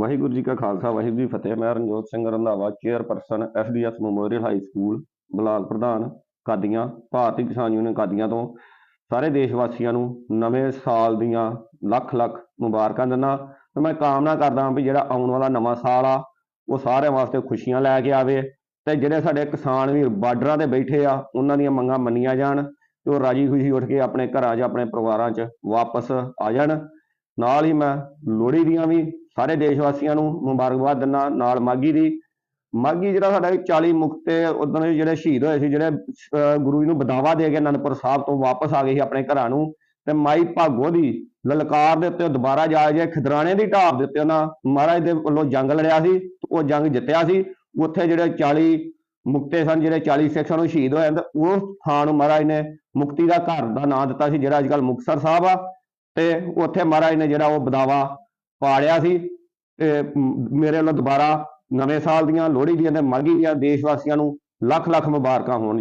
ਵਾਹਿਗੁਰੂ ਜੀ ਕਾ ਖਾਲਸਾ, ਵਾਹਿਗੁਰੂ ਜੀ ਫਤਿਹ। ਮੈਂ Ranjot Singh Randhawa, chairperson SDS memorial high school block ਪ੍ਰਧਾਨ, ਕਾਦੀਆਂ, ਭਾਰਤੀ ਕਿਸਾਨ ਯੂਨੀਅਨ ਕਾਦੀਆਂ ਤੋਂ। ਸਾਰੇ ਦੇਸ਼ ਵਾਸੀਆਂ ਨੂੰ ਨਵੇਂ ਸਾਲ ਦੀਆਂ ਲੱਖ ਲੱਖ ਮੁਬਾਰਕਾਂ ਦਿੰਦਾ ਤੇ ਮੈਂ ਕਾਮਨਾ ਕਰਦਾ ਹਾਂ ਵੀ ਜਿਹੜਾ ਆਉਣ ਵਾਲਾ ਨਵਾਂ ਸਾਲ ਆ, ਉਹ ਸਾਰਿਆਂ ਵਾਸਤੇ ਖੁਸ਼ੀਆਂ ਲੈ ਕੇ ਆਵੇ ਤੇ ਜਿਹੜੇ ਸਾਡੇ ਕਿਸਾਨ ਵੀਰ ਬਾਰਡਰਾਂ ਤੇ ਬੈਠੇ ਆ, ਉਹਨਾਂ ਦੀਆਂ ਮੰਗਾਂ ਮੰਨੀਆਂ ਜਾਣ ਤੇ ਉਹ ਰਾਜੀ ਖੁਸ਼ੀ ਉੱਠ ਕੇ ਆਪਣੇ ਘਰਾਂ 'ਚ, ਆਪਣੇ ਪਰਿਵਾਰਾਂ 'ਚ ਵਾਪਸ ਆ ਜਾਣ। ਨਾਲ ਹੀ ਮੈਂ ਲੋਹੜੀ ਦੀਆਂ ਵੀ ਸਾਰੇ ਦੇਸ਼ ਵਾਸੀਆਂ ਨੂੰ ਮੁਬਾਰਕਬਾਦ ਦਿੰਦਾ ਨਾਲ ਮਾਗੀ ਦੀ। ਮਾਗੀ ਜਿਹੜਾ ਸਾਡਾ 40 ਮੁਕਤੇ ਉਦੋਂ ਜਿਹੜੇ ਸ਼ਹੀਦ ਹੋਏ ਸੀ, ਜਿਹੜੇ ਗੁਰੂ ਜੀ ਨੂੰ ਬਦਾਵਾ ਦੇ ਕੇ ਅਨੰਦਪੁਰ ਸਾਹਿਬ ਤੋਂ ਵਾਪਸ ਆ ਗਏ ਸੀ ਆਪਣੇ ਘਰਾਂ ਨੂੰ ਤੇ ਮਾਈ ਭਾਗੋ ਦੀ ਲਲਕਾਰ ਦੇ ਉੱਤੇ ਦੁਬਾਰਾ ਜਾ ਜੇ ਖਿਦਰਾਣੇ ਦੀ ਢਾਬ ਦੇ ਉੱਤੇ ਉਹਨਾਂ ਮਹਾਰਾਜ ਦੇ ਵੱਲੋਂ ਜੰਗ ਲੜਿਆ ਸੀ, ਉਹ ਜੰਗ ਜਿੱਤਿਆ ਸੀ। ਉੱਥੇ ਜਿਹੜੇ 40 ਮੁਕਤੇ ਸਨ, ਜਿਹੜੇ 40 ਸਿੱਖਾਂ ਨੂੰ ਸ਼ਹੀਦ ਹੋਏ ਹਨ। ਉਸ ਥਾਂ ਨੂੰ ਮਹਾਰਾਜ ਨੇ ਮੁਕਤੀ ਦਾ ਘਰ ਦਾ ਨਾਂ ਦਿੱਤਾ ਸੀ, ਜਿਹੜਾ ਅੱਜ ਕੱਲ੍ਹ ਮੁਕਤਸਰ ਸਾਹਿਬ ਆ। ਤੇ ਉੱਥੇ ਮਹਾਰਾਜ ਨੇ ਜਿਹੜਾ ਉਹ ਬਦਾਵਾ ਪਾੜਿਆ ਸੀ ਤੇ ਮੇਰੇ ਵੱਲੋਂ ਦੁਬਾਰਾ ਨਵੇਂ ਸਾਲ ਦੀਆਂ ਲੋਹੜੀ ਦੀਆਂ ਤੇ ਮਾਘੀ ਦੀਆਂ ਦੇਸ਼ ਵਾਸੀਆਂ ਨੂੰ ਲੱਖ ਲੱਖ ਮੁਬਾਰਕਾਂ ਹੋਣ